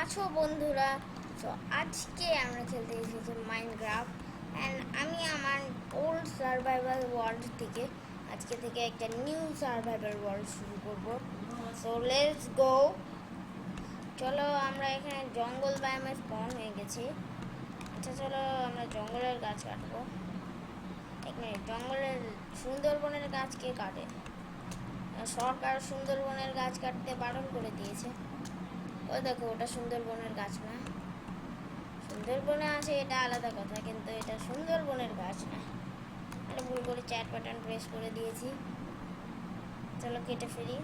আছো বন্ধুরা? তো আজকে আমরা খেলতে এসেছি মাইনক্রাফট অ্যান্ড আমি আমার ওল্ড সার্ভাইভাল ওয়ার্ল্ড থেকে আজকে থেকে একটা নিউ সার্ভাইভাল ওয়ার্ল্ড শুরু করব। সো লেটস গো চলো, আমরা এখানে জঙ্গল ব্যায়ামে স্পন হয়ে গেছি। আচ্ছা চলো, আমরা জঙ্গলের গাছ কাটবো। এখানে জঙ্গলের সুন্দরবনের গাছ কে কাটে? সরকার সুন্দরবনের গাছ কাটতে বারণ করে দিয়েছে। ও দেখো, ওটা সুন্দরবনের গাছ না? সুন্দরবনে আছে, এটা আলাদা কথা, কিন্তু এটা সুন্দরবনের গাছ না। আমি ভুল করে চ্যাট বাটন প্রেস করে দিয়েছি। চলো কেটে ফেলি।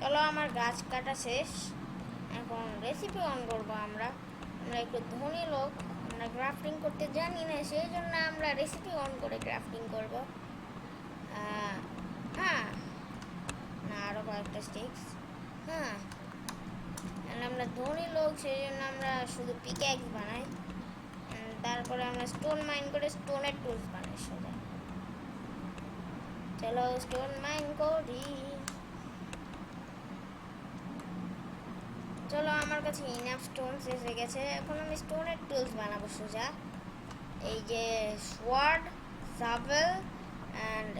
চলো, আমার গাছ কাটা শেষ। এখন রেসিপি অন করব আমরা। আমরা একটু ধনী লোক, আমরা ক্রাফটিং করতে জানি না সেই জন্য আমরা রেসিপি অন করে ক্রাফটিং করব। হ্যাঁ না আরও কয়েকটা স্টিক্স হ্যাঁ আর আমরা ধনী লোক সেই জন্য আমরা শুধু পিক্যাক্স বানাই। তারপরে আমরা স্টোন মাইন করে স্টোনের টুলস বানাই সোজা চলো স্টোন মাইন করি। চলো, আমার কাছে ইনাফ স্টোনস এসে গেছে। এখন আমি স্টোনের টুলস বানাবো, সোজা। এই যে sword shovel and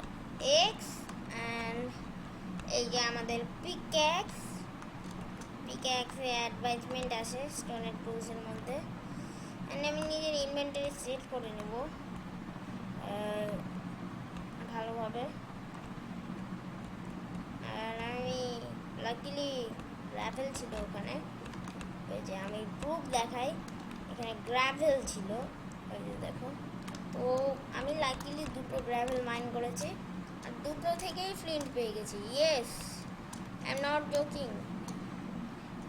axe and এই যে আমাদের পিক্যাক্স পিক্যাক্সে অ্যাডভাইজমেন্ট আসে স্টোনের টুলসের মধ্যে। অ্যান্ড আমি নিজের ইনভেন্টারি সেট করে নেব। ভালোভাবে। আর আমি লাকিলি গ্র্যাভেল ছিল ওখানে। ওই যে আমি প্রুফ দেখাই, এখানে গ্র্যাভেল ছিল। ওই যে দেখো। তো আমি লাকিলি দুটো গ্র্যাভেল মাইন করেছি। আর দুটো থেকেই ফ্লিন্ট পেয়ে গেছি। Yes I am not joking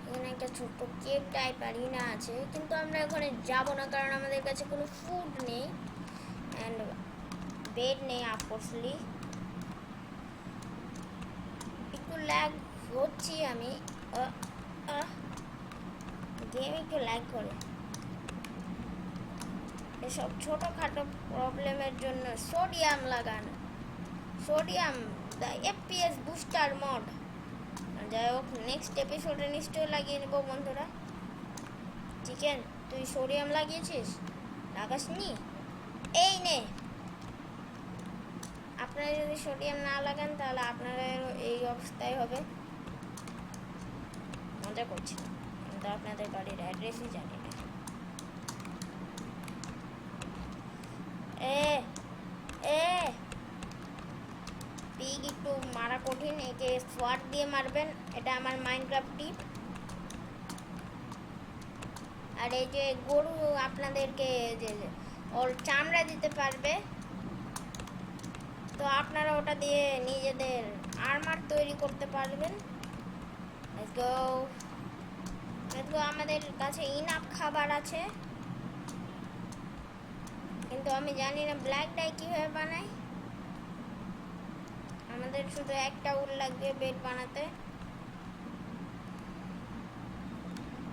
এখানে একটা ছোট্ট কেক টাইপ আরিনা আছে, কিন্তু আমরা ওখানে যাব না কারণ আমাদের কাছে কোনো ফুড নেই অ্যান্ড বেড নেই আফকোর্সলি একটু ল্যাগ হচ্ছি আমি। গেম একটু ল্যাগ করে। এসব ছোটোখাটো প্রবলেমের জন্য সোডিয়াম লাগান। Sodium the FPS booster mod যাই হোক নেক্সট এপিসোডে নিশ্চয়ই লাগিয়ে নেব বন্ধুরা। চিকেন, তুই সোডিয়াম লাগিয়েছিস? লাগাসনি? এই নে। আপনারা যদি সোডিয়াম না লাগান, তাহলে আপনাদের এই অবস্থায় হবে। মজা করছি। কিন্তু আপনাদের বাড়ির অ্যাড্রেসই জানি না। এ একটু মারা কঠিন, একে সোয়াট দিয়ে মারবেন। এটা আমার মাইনক্রাফট টিপ আর এই যে গরু আপনাদেরকে যে ওর চামড়া দিতে পারবে। তো আপনারা ওটা দিয়ে নিজেদের আর্মার তৈরি করতে পারবেন. আমাদের কাছে ইনাফ খাবার আছে। কিন্তু আমি জানি না ব্ল্যাক ডাই কীভাবে বানাই? আমাদের শুধু একটা উল লাগবে বেড বানাতে।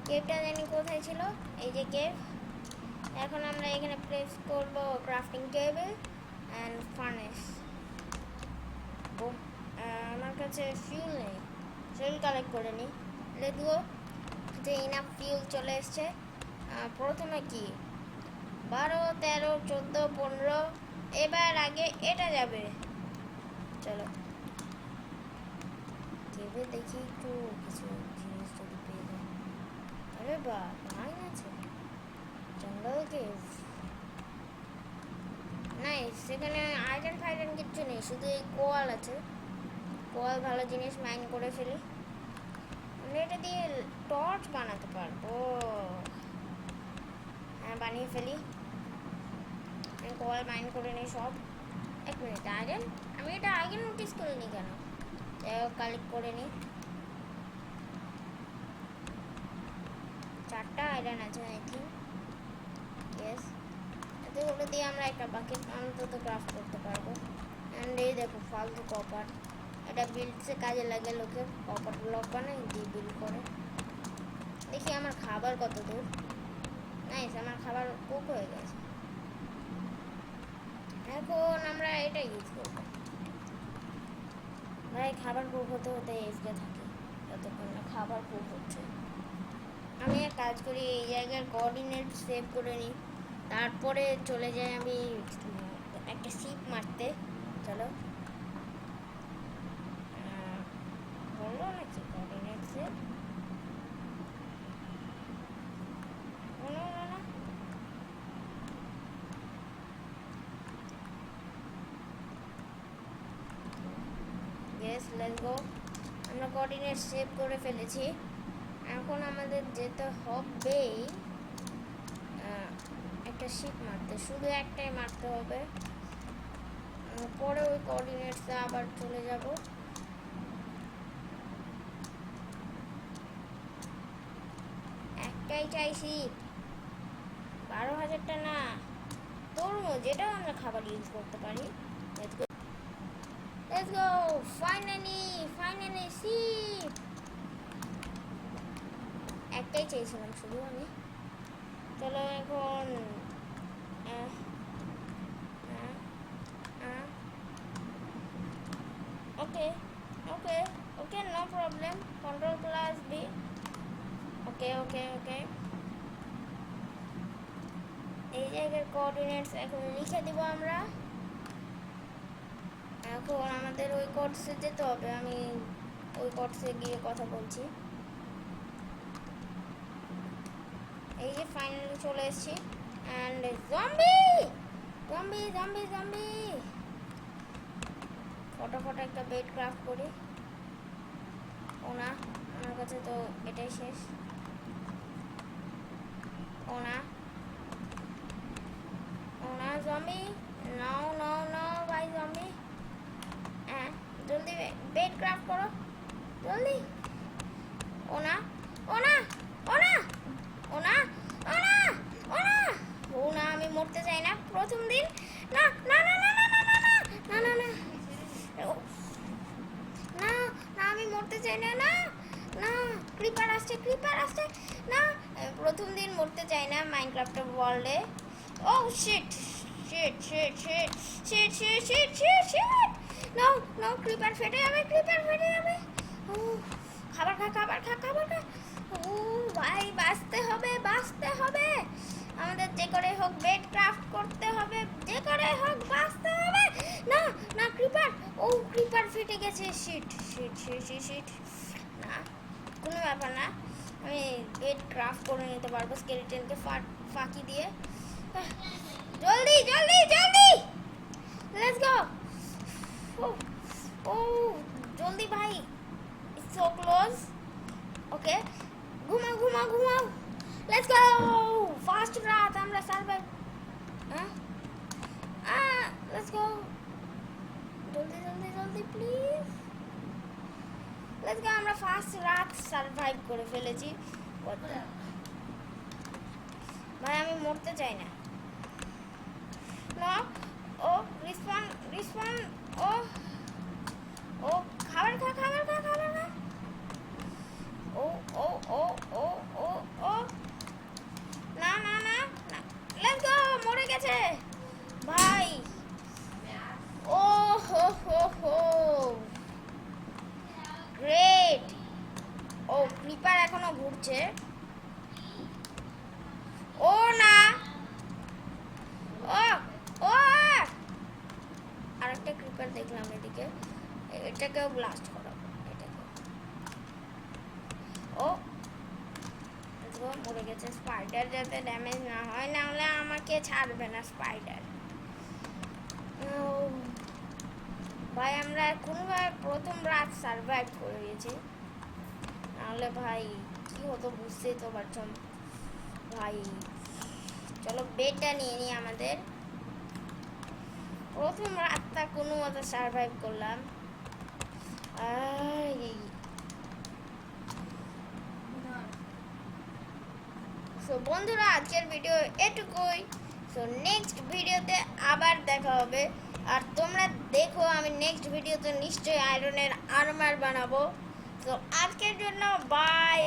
কেভটা জানি কোথায় ছিল? এই যে কেভ। এখন আমরা এখানে প্লেস করব ক্রাফটিং টেবিল অ্যান্ড ফার্নেস আমার কাছে ফিউল নেই। ফিউল কালেক্ট করে নিই লেটগো যে ইনাফ ফিউল চলে এসছে। প্রথমে কি? বারো, তেরো, চোদ্দ, পনেরো, এবার আগে এটা যাবে। চলো। কেবে দেখি একটু কিছু জিনিস যদি পেয়ে যাই আরে বা মাইন আছে জঙ্গল কেভ নাই সেখানে আয়রন ফাইরন কিচ্ছু নেই শুধু এই কোয়াল আছে কোয়াল ভালো জিনিস মাইন করে ফেলি আমরা এটা দিয়ে টর্চ বানাতে পারব হ্যাঁ বানিয়ে ফেলি আমি কোয়াল মাইন করে নিই সব এক মিনিট আয়রন আমি এটা আগে নোটিস করিনি কেন কালেক্ট করে নিই। চারটা আয়রন আছে আই থিঙ্ক ইয়েস এতে ওগুলো দিয়ে আমরা একটা বাকেট অন্তত ক্রাফট করতে পারব। অ্যান্ড এই দেখো, ফালতু কপার এটা বিল্ডসে কাজে লাগে লোকে। কপার ব্লক বানায় দিয়ে বিল্ড করে। দেখি আমার খাবার কত দূর। নাইস আমার খাবার কুক হয়ে গেছে। এখন আমরা এটা ইউজ করব। ভাই, খাবার ভোগ হতে হতে এসকে থাকে। যতক্ষণ না খাবার ভোগ হচ্ছে। আমি এক কাজ করি, এই জায়গার কোঅর্ডিনেট সেভ করে নিই। তারপরে চলে যাই আমি একটা সিপ মারতে। চলো আহ, বলল নাকি কোঅর্ডিনেট সেভ বলো না ইয়েস লেটস গো আমরা কোঅর্ডিনেট সেভ করে ফেলেছি। এখন আমাদের যেতে হবে আহ, একটা শিপ মারতে। শুধু একটাই মারতে হবে। পরে ওই কোঅর্ডিনেটসে আবার চলে যাব। একটাই চাইছি। বারো হাজারটা না। তরমুজ এটাও আমরা খাবার ইউজ করতে পারি। Let's go finally finally ship একটাই চেয়েছিলাম, শুধু আমি। চলো এখন। Okay okay okay no problem control plus B okay okay okay. এই জায়গার কোঅর্ডিনেটস এখন লিখে দিব আমরা। এখন আমাদের ওই কোর্সে যেতে হবে, আমি ওই কোর্সে গিয়ে কথা বলছি। এই যে ফাইনালি চলে এসেছি and zombie zombie zombie zombie photo photo একটা বেড ক্রাফট করি। ও না আমার কাছে তো এটাই শেষ। ও না ও না জম্বি নাও নাও নাও, ভাই জম্বি জলদি বেড ক্রাফট করো জলদি ও না ও না ও না ও না ও না ও না আমি মরতে চাই না প্রথম দিন না না না না না না না না না না না আমি মরতে চাই না না না ক্রিপার আসছে ক্রিপার আসছে না প্রথম দিন মরতে চাই না মাইনক্রাফটের ওয়ার্ল্ডে ও shit shit shit shit shit shit shit shit shit now now creeper ফেটে যাবে ক্রিপার ফেটে যাবে ও খাবার খা খাবার খা খাবার খা ও ভাই বাঁচতে হবে বাঁচতে হবে আমাদের যে করে হোক বেড ক্রাফট করতে হবে যে করে হোক বাঁচতে হবে না না ক্রিপার ও ক্রিপার ফেটে গেছে শিট শিট শিট শিট না কোনো ব্যাপার না। আমি বেড ক্রাফট করে নিতে পারব স্কেলিটনকে ফাঁকি দিয়ে। জলদি জলদি জলদি! লেটস গো ও ও জলদি ভাই সো ক্লোজ ওকে ঘুমাও ঘুমাও ঘুমাও। লেটস গো ফাস্ট রাত, আমরা সার্ভাইভ হ্যাঁ লেটস গো জলদি জলদি জলদি প্লিজ লেটস গো আমরা ফার্স্ট রাত সার্ভাইভ করে ফেলেছি। ভাই, আমি মরতে চাই না। না ও রিসপন 어, 어, 가발 가, 가발 가, 가발 가. 어, 어, 어, 어. এ- এটাকেও ব্লাস্ট করাবো এটাকে। ও মরে গেছে স্পাইডার যাতে ড্যামেজ না হয় না হলে আমাকে ছাড়বে না স্পাইডার ভাই, আমরা কোনোভাবে প্রথম রাত সার্ভাইভ করে গেছি। নাহলে ভাই, কি হতো বুঝতেই তো পারছ ভাই, চলো বেডটা নিয়ে নিই আমাদের। প্রথম রাতটা কোনো মতো সার্ভাইভ করলাম। সো বন্ধুরা, আজকের ভিডিও এটুকুই। সো নেক্সট ভিডিওতে আবার দেখা হবে। আর তোমরা দেখো, আমি নেক্সট ভিডিওতে নিশ্চয়ই আয়রনের আর্মার বানাবো। তো আজকের জন্য বাই